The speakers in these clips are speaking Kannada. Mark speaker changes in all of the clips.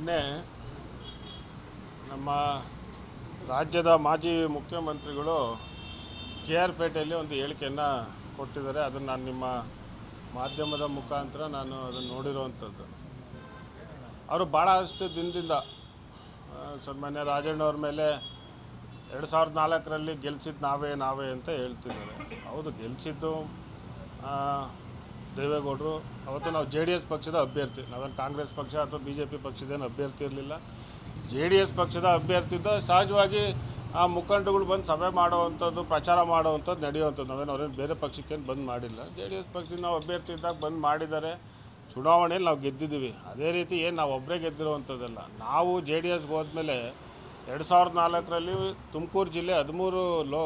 Speaker 1: ನಿನ್ನೆ ನಮ್ಮ ರಾಜ್ಯದ ಮಾಜಿ ಮುಖ್ಯಮಂತ್ರಿಗಳು ಕೆ ಆರ್ ಪೇಟೆಯಲ್ಲಿ ಒಂದು ಹೇಳಿಕೆಯನ್ನು ಕೊಟ್ಟಿದ್ದಾರೆ. ಅದನ್ನು ನಾನು ನಿಮ್ಮ ಮಾಧ್ಯಮದ ಮುಖಾಂತರ ನಾನು ಅದನ್ನು ನೋಡಿರುವಂಥದ್ದು. ಅವರು ಭಾಳಷ್ಟು ದಿನದಿಂದ ಸನ್ಮಾನ್ಯ ರಾಜಣ್ಣವ್ರ ಮೇಲೆ ಎರಡು ಸಾವಿರದ ನಾಲ್ಕರಲ್ಲಿ ಗೆಲ್ಸಿದ್ದು ನಾವೇ ನಾವೇ ಅಂತ ಹೇಳ್ತಿದ್ದಾರೆ. ಹೌದು, ಗೆಲ್ಸಿದ್ದು ದೇವೇಗೌಡರು, ಅವತ್ತು ನಾವು ಜೆ ಡಿ ಎಸ್ ಪಕ್ಷದ ಅಭ್ಯರ್ಥಿ, ನಾವೇನು ಕಾಂಗ್ರೆಸ್ ಪಕ್ಷ ಅಥವಾ ಬಿ ಜೆ ಪಿ ಪಕ್ಷದೇನು ಅಭ್ಯರ್ಥಿ ಇರಲಿಲ್ಲ. ಜೆ ಡಿ ಎಸ್ ಪಕ್ಷದ ಅಭ್ಯರ್ಥಿ ಇದ್ದ ಸಹಜವಾಗಿ ಆ ಮುಖಂಡಗಳು ಬಂದು ಸಭೆ ಮಾಡುವಂಥದ್ದು, ಪ್ರಚಾರ ಮಾಡುವಂಥದ್ದು ನಡೆಯುವಂಥದ್ದು. ನಾವೇನು ಅವ್ರೇನು ಬೇರೆ ಪಕ್ಷಕ್ಕೇನು ಬಂದ್ ಮಾಡಿಲ್ಲ. ಜೆ ಡಿ ಎಸ್ ಪಕ್ಷದಿಂದ ನಾವು ಅಭ್ಯರ್ಥಿ ಇದ್ದಾಗ ಬಂದ್ ಮಾಡಿದ್ದಾರೆ. ಚುನಾವಣೆಯಲ್ಲಿ ನಾವು ಗೆದ್ದಿದ್ದೀವಿ. ಅದೇ ರೀತಿ ಏನು ನಾವು ಒಬ್ಬರೇ ಗೆದ್ದಿರುವಂಥದ್ದಲ್ಲ. ನಾವು ಜೆ ಡಿ ಎಸ್ಗೆ ಹೋದ್ಮೇಲೆ ಎರಡು ಸಾವಿರದ ನಾಲ್ಕರಲ್ಲಿ ತುಮಕೂರು ಜಿಲ್ಲೆ ಹದಿಮೂರು ಲೋ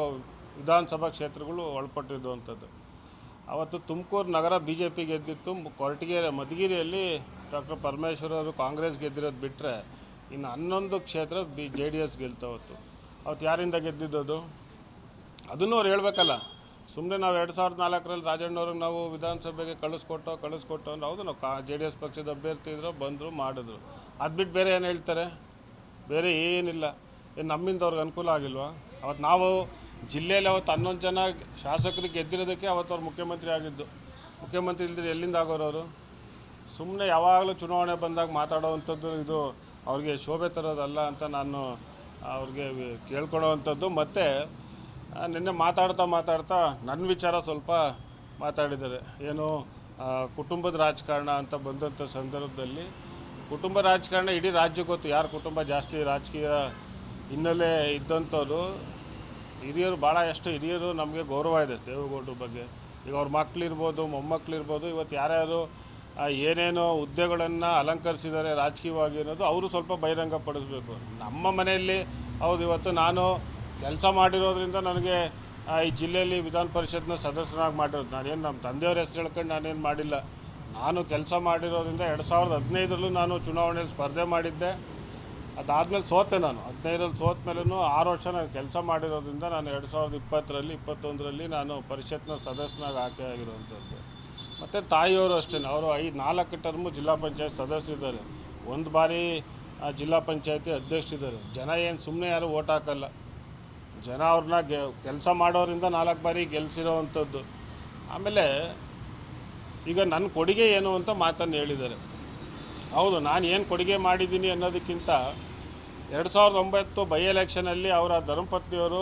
Speaker 1: ವಿಧಾನಸಭಾ ಕ್ಷೇತ್ರಗಳು ಒಳಪಟ್ಟಿರುವಂಥದ್ದು. ಅವತ್ತು ತುಮಕೂರು ನಗರ ಬಿ ಜೆ ಪಿ ಗೆದ್ದಿತ್ತು. ಕೊರಟಗೆರೆ ಮಧುಗಿರಿಯಲ್ಲಿ ಡಾಕ್ಟರ್ ಪರಮೇಶ್ವರ್ ಅವರು ಕಾಂಗ್ರೆಸ್ ಗೆದ್ದಿರೋದು ಬಿಟ್ಟರೆ ಇನ್ನು ಹನ್ನೊಂದು ಕ್ಷೇತ್ರ ಬಿ ಜೆ ಡಿ ಎಸ್ ಗೆಲ್ತಾವತ್ತು ಅವತ್ತು. ಯಾರಿಂದ ಗೆದ್ದಿದ್ದದು ಅದನ್ನು ಅವ್ರು ಹೇಳ್ಬೇಕಲ್ಲ. ಸುಮ್ಮನೆ ನಾವು ಎರಡು ಸಾವಿರದ ನಾಲ್ಕರಲ್ಲಿ ರಾಜಣ್ಣವ್ರಿಗೆ ನಾವು ವಿಧಾನಸಭೆಗೆ ಕಳಿಸ್ಕೊಟ್ಟೋ ಕಳಿಸ್ಕೊಟ್ಟೋ ಅಂದ್ರೆ ಹೌದು, ನಾವು ಕಾ ಜೆ ಡಿ ಎಸ್ ಪಕ್ಷದ ಅಭ್ಯರ್ಥಿ ಇದ್ರು, ಬಂದರು, ಮಾಡಿದ್ರು. ಅದು ಬಿಟ್ಟು ಬೇರೆ ಏನು ಹೇಳ್ತಾರೆ? ಬೇರೆ ಏನಿಲ್ಲ. ಏನು ನಮ್ಮಿಂದ ಅವ್ರಿಗೆ ಅನುಕೂಲ ಆಗಿಲ್ವಾ? ಅವತ್ತು ನಾವು ಜಿಲ್ಲೆಯಲ್ಲಿ ಅವತ್ತು ಹನ್ನೊಂದು ಜನ ಶಾಸಕರು ಗೆದ್ದಿರೋದಕ್ಕೆ ಅವತ್ತು ಅವ್ರು ಮುಖ್ಯಮಂತ್ರಿ ಆಗಿದ್ದು. ಮುಖ್ಯಮಂತ್ರಿ ಇಲ್ದಿದ್ರೆ ಎಲ್ಲಿಂದ ಆಗೋರು ಅವರು? ಸುಮ್ಮನೆ ಯಾವಾಗಲೂ ಚುನಾವಣೆ ಬಂದಾಗ ಮಾತಾಡೋವಂಥದ್ದು ಇದು ಅವ್ರಿಗೆ ಶೋಭೆ ತರೋದಲ್ಲ ಅಂತ ನಾನು ಅವ್ರಿಗೆ ಕೇಳ್ಕೊಳ್ಳೋವಂಥದ್ದು. ಮತ್ತು ನಿನ್ನೆ ಮಾತಾಡ್ತಾ ಮಾತಾಡ್ತಾ ನನ್ನ ವಿಚಾರ ಸ್ವಲ್ಪ ಮಾತಾಡಿದ್ದಾರೆ. ಏನು ಕುಟುಂಬದ ರಾಜಕಾರಣ ಅಂತ ಬಂದಂಥ ಸಂದರ್ಭದಲ್ಲಿ ಕುಟುಂಬ ರಾಜಕಾರಣ ಇಡೀ ರಾಜ್ಯ ಗೊತ್ತು. ಯಾರ ಕುಟುಂಬ ಜಾಸ್ತಿ ರಾಜಕೀಯ ಹಿನ್ನೆಲೆ ಇದ್ದಂಥವ್ರು ಹಿರಿಯರು ಭಾಳ ಎಷ್ಟು ಹಿರಿಯರು ನಮಗೆ ಗೌರವ ಇದೆ ದೇವೇಗೌಡರ ಬಗ್ಗೆ. ಈಗ ಅವ್ರ ಮಕ್ಕಳಿರ್ಬೋದು ಮೊಮ್ಮಕ್ಕಳಿರ್ಬೋದು ಇವತ್ತು ಯಾರ್ಯಾರು ಏನೇನೋ ಹುದ್ದೆಗಳನ್ನು ಅಲಂಕರಿಸಿದ್ದಾರೆ ರಾಜಕೀಯವಾಗಿ ಅನ್ನೋದು ಅವರು ಸ್ವಲ್ಪ ಬಹಿರಂಗ ಪಡಿಸ್ಬೇಕು ನಮ್ಮ ಮನೆಯಲ್ಲಿ, ಹೌದು, ಇವತ್ತು ನಾನು ಕೆಲಸ ಮಾಡಿರೋದ್ರಿಂದ ನನಗೆ ಈ ಜಿಲ್ಲೆಯಲ್ಲಿ ವಿಧಾನ ಪರಿಷತ್ನ ಸದಸ್ಯನಾಗಿ ಮಾಡಿರೋದು. ನಾನೇನು ನಮ್ಮ ತಂದೆಯವ್ರ ಹೆಸರು ಹೇಳ್ಕೊಂಡು ನಾನೇನು ಮಾಡಿಲ್ಲ. ನಾನು ಕೆಲಸ ಮಾಡಿರೋದ್ರಿಂದ ಎರಡು ಸಾವಿರದ ಹದಿನೈದರಲ್ಲೂ ನಾನು ಚುನಾವಣೆಯಲ್ಲಿ ಸ್ಪರ್ಧೆ ಮಾಡಿದ್ದೆ. ಅದಾದಮೇಲೆ ಸೋತೆ ನಾನು. ಹದಿನೈದರಲ್ಲಿ ಸೋತ ಮೇಲೂ ಆರು ವರ್ಷ ನಾನು ಕೆಲಸ ಮಾಡಿರೋದ್ರಿಂದ ನಾನು ಎರಡು ಸಾವಿರದ ಇಪ್ಪತ್ತರಲ್ಲಿ, ಇಪ್ಪತ್ತೊಂದರಲ್ಲಿ ನಾನು ಪರಿಷತ್ನ ಸದಸ್ಯನಾಗಿ ಆಯ್ಕೆ ಆಗಿರುವಂಥದ್ದು. ಮತ್ತು ತಾಯಿಯವರು ಅಷ್ಟೇ, ಅವರು ಐದು ನಾಲ್ಕು ಟರ್ಮು ಜಿಲ್ಲಾ ಪಂಚಾಯತ್ ಸದಸ್ಯರಿದ್ದಾರೆ ಒಂದು ಬಾರಿ ಜಿಲ್ಲಾ ಪಂಚಾಯತಿ ಅಧ್ಯಕ್ಷರಿದ್ದಾರೆ ಜನ ಏನು ಸುಮ್ಮನೆ ಯಾರು ಓಟ್ ಹಾಕಲ್ಲ. ಜನ ಅವ್ರನ್ನ ಗೆ, ಕೆಲಸ ಮಾಡೋರಿಂದ ನಾಲ್ಕು ಬಾರಿ ಗೆಲ್ಸಿರೋವಂಥದ್ದು. ಆಮೇಲೆ ಈಗ ನನ್ನ ಕೊಡುಗೆ ಏನು ಅಂತ ಮಾತನ್ನು ಹೇಳಿದ್ದಾರೆ. ಹೌದು, ನಾನು ಏನು ಕೊಡುಗೆ ಮಾಡಿದ್ದೀನಿ ಅನ್ನೋದಕ್ಕಿಂತ ಎರಡು ಸಾವಿರದ ಒಂಬತ್ತು ಬೈ ಎಲೆಕ್ಷನಲ್ಲಿ ಅವರ ಧರ್ಮಪತ್ನಿಯವರು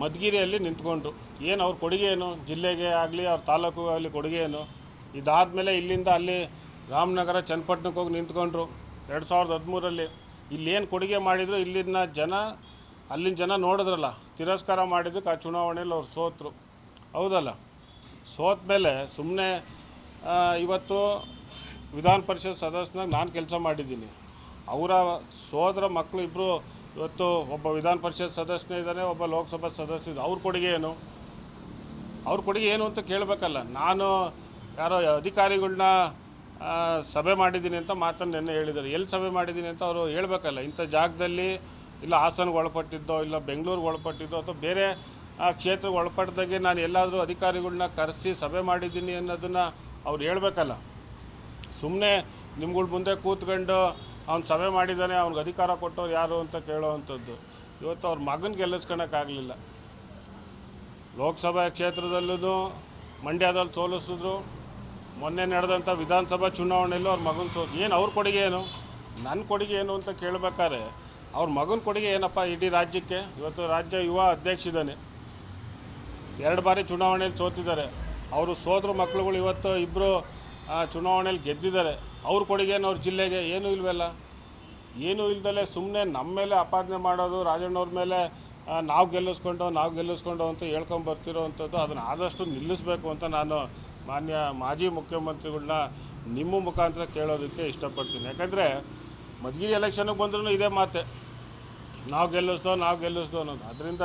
Speaker 1: ಮಧುಗಿರಿಯಲ್ಲಿ ನಿಂತ್ಕೊಂಡ್ರು. ಏನು ಅವ್ರ ಕೊಡುಗೆ ಏನು? ಜಿಲ್ಲೆಗೆ ಆಗಲಿ, ಅವ್ರ ತಾಲೂಕು ಆಗಲಿ ಕೊಡುಗೆ ಏನು? ಇದಾದಮೇಲೆ ಇಲ್ಲಿಂದ ಅಲ್ಲಿ ರಾಮನಗರ, ಚನ್ನಪಟ್ಟಣಕ್ಕೆ ಹೋಗಿ ನಿಂತ್ಕೊಂಡ್ರು ಎರಡು ಸಾವಿರದ ಹದಿಮೂರಲ್ಲಿ ಇಲ್ಲೇನು ಕೊಡುಗೆ ಮಾಡಿದ್ರು? ಇಲ್ಲಿನ ಜನ, ಅಲ್ಲಿನ ಜನ ನೋಡಿದ್ರಲ್ಲ, ತಿರಸ್ಕಾರ ಮಾಡಿದ್ದಕ್ಕೆ ಆ ಚುನಾವಣೆಯಲ್ಲಿ ಅವ್ರು ಸೋತರು. ಹೌದಲ್ಲ? ಸೋತ ಮೇಲೆ ಸುಮ್ಮನೆ ಇವತ್ತು ವಿಧಾನ ಪರಿಷತ್ ಸದಸ್ಯನಾಗ ನಾನು ಕೆಲಸ ಮಾಡಿದ್ದೀನಿ. ಅವರ ಸೋದರ ಮಕ್ಕಳು ಇಬ್ಬರು ಇವತ್ತು ಒಬ್ಬ ವಿಧಾನ ಪರಿಷತ್ ಸದಸ್ಯನೇ ಇದ್ದಾನೆ ಒಬ್ಬ ಲೋಕಸಭಾ ಸದಸ್ಯ ಅವ್ರ ಕೊಡುಗೆ ಏನು? ಅವ್ರ ಕೊಡುಗೆ ಏನು ಅಂತ ಕೇಳಬೇಕಲ್ಲ. ನಾನು ಯಾರೋ ಅಧಿಕಾರಿಗಳನ್ನ ಸಭೆ ಮಾಡಿದ್ದೀನಿ ಅಂತ ಮಾತನ್ನು ನೆನ್ನೆ ಹೇಳಿದ್ದಾರೆ. ಎಲ್ಲಿ ಸಭೆ ಮಾಡಿದ್ದೀನಿ ಅಂತ ಅವರು ಹೇಳಬೇಕಲ್ಲ. ಇಂಥ ಜಾಗದಲ್ಲಿ ಇಲ್ಲ ಹಾಸನಗೆ ಒಳಪಟ್ಟಿದ್ದೋ, ಇಲ್ಲ ಬೆಂಗಳೂರಿಗೆ ಒಳಪಟ್ಟಿದ್ದೋ ಅಥವಾ ಬೇರೆ ಕ್ಷೇತ್ರಕ್ಕೆ ಒಳಪಟ್ಟದಾಗೆ ನಾನು ಎಲ್ಲಾದರೂ ಅಧಿಕಾರಿಗಳನ್ನ ಕರೆಸಿ ಸಭೆ ಮಾಡಿದ್ದೀನಿ ಅನ್ನೋದನ್ನು ಅವ್ರು ಹೇಳ್ಬೇಕಲ್ಲ. ಸುಮ್ಮನೆ ನಿಮ್ಗಳ ಮುಂದೆ ಕೂತ್ಕೊಂಡು ಅವ್ನು ಸಭೆ ಮಾಡಿದ್ದಾನೆ ಅವ್ನಿಗೆ ಅಧಿಕಾರ ಕೊಟ್ಟವ್ರು ಯಾರು ಅಂತ ಕೇಳೋವಂಥದ್ದು ಇವತ್ತು ಅವ್ರ ಮಗನ ಗೆಲ್ಲಿಸ್ಕೊಳಕ್ಕಾಗಲಿಲ್ಲ ಲೋಕಸಭಾ ಕ್ಷೇತ್ರದಲ್ಲೂ ಮಂಡ್ಯದಲ್ಲಿ ಸೋಲಿಸಿದ್ರು. ಮೊನ್ನೆ ನಡೆದಂಥ ವಿಧಾನಸಭಾ ಚುನಾವಣೆಯಲ್ಲೂ ಅವ್ರ ಮಗನ ಸೋಲ್ ಏನು ಅವ್ರ ಕೊಡುಗೆ ಏನು? ನನ್ನ ಕೊಡುಗೆ ಏನು ಅಂತ ಕೇಳಬೇಕಾದ್ರೆ, ಅವ್ರ ಮಗನ ಕೊಡುಗೆ ಏನಪ್ಪ ಇಡೀ ರಾಜ್ಯಕ್ಕೆ? ಇವತ್ತು ರಾಜ್ಯ ಯುವ ಅಧ್ಯಕ್ಷ ಇದ್ದಾನೆ. ಎರಡು ಬಾರಿ ಚುನಾವಣೆಯಲ್ಲಿ ಸೋತಿದ್ದಾರೆ. ಅವರು ಸೋದ್ರ ಮಕ್ಕಳುಗಳು ಇವತ್ತು ಇಬ್ಬರು ಚುನಾವಣೆಯಲ್ಲಿ ಗೆದ್ದಿದ್ದಾರೆ. ಅವ್ರ ಕೊಡುಗೆನ ಅವ್ರ ಜಿಲ್ಲೆಗೆ ಏನೂ ಇಲ್ವಲ್ಲ. ಏನೂ ಇಲ್ದಲೆ ಸುಮ್ಮನೆ ನಮ್ಮ ಮೇಲೆ ಆಪಾದನೆ ಮಾಡೋದು ರಾಜಣ್ಣವ್ರ ಮೇಲೆ ನಾವು ಗೆಲ್ಲಿಸ್ಕೊಂಡು ನಾವು ಗೆಲ್ಲಿಸ್ಕೊಂಡು ಅಂತ ಹೇಳ್ಕೊಂಡು ಬರ್ತಿರೋವಂಥದ್ದು ಅದನ್ನು ಆದಷ್ಟು ನಿಲ್ಲಿಸಬೇಕು ಅಂತ ನಾನು ಮಾನ್ಯ ಮಾಜಿ ಮುಖ್ಯಮಂತ್ರಿಗಳನ್ನ ನಿಮ್ಮ ಮುಖಾಂತರ ಕೇಳೋದಕ್ಕೆ ಇಷ್ಟಪಡ್ತೀನಿ. ಯಾಕಂದರೆ ಮಧುಗಿರಿ ಎಲೆಕ್ಷನ್ಗೆ ಬಂದ್ರೂ ಇದೇ ಮಾತೆ. ನಾವು ಗೆಲ್ಲಿಸ್ದೋ ನಾವು ಗೆಲ್ಲಿಸ್ದೋ ಅನ್ನೋದು. ಅದರಿಂದ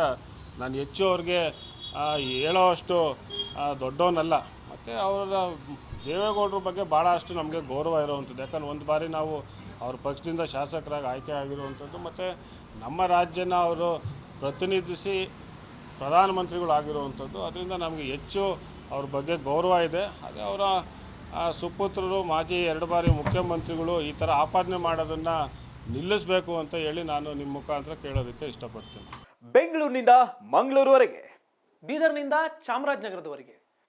Speaker 1: ನಾನು ಹೆಚ್ಚು ಅವ್ರಿಗೆ ಆ, ಹೇಳೋ ಅಷ್ಟು ಆ, ದೊಡ್ಡವನಲ್ಲ. ಮತ್ತು ಅವರ ದೇವೇಗೌಡರ ಬಗ್ಗೆ ಭಾಳಷ್ಟು ನಮಗೆ ಗೌರವ ಇರುವಂಥದ್ದು. ಯಾಕಂದ್ರೆ ಒಂದು ಬಾರಿ ನಾವು ಅವ್ರ ಪಕ್ಷದಿಂದ ಶಾಸಕರಾಗಿ ಆಯ್ಕೆ ಆಗಿರುವಂಥದ್ದು ಮತ್ತು ನಮ್ಮ ರಾಜ್ಯನ ಅವರು ಪ್ರತಿನಿಧಿಸಿ ಪ್ರಧಾನಮಂತ್ರಿಗಳು ಆಗಿರುವಂಥದ್ದು. ಅದರಿಂದ ನಮಗೆ ಹೆಚ್ಚು ಅವ್ರ ಬಗ್ಗೆ ಗೌರವ ಇದೆ. ಅದೇ ಅವರ ಆ, ಸುಪುತ್ರರು ಮಾಜಿ ಎರಡು ಬಾರಿ ಮುಖ್ಯಮಂತ್ರಿಗಳು ಈ ಥರ ಆಪಾದನೆ ಮಾಡೋದನ್ನು ನಿಲ್ಲಿಸಬೇಕು ಅಂತ ಹೇಳಿ ನಾನು ನಿಮ್ಮ ಮುಖಾಂತರ ಕೇಳೋದಕ್ಕೆ ಇಷ್ಟಪಡ್ತೀನಿ.
Speaker 2: ಬೆಂಗಳೂರಿನಿಂದ ಮಂಗಳೂರುವರೆಗೆ.
Speaker 3: ಬೀದರ್ನಿಂದ ಚಾಮರಾಜನಗರದವರೆಗೆ.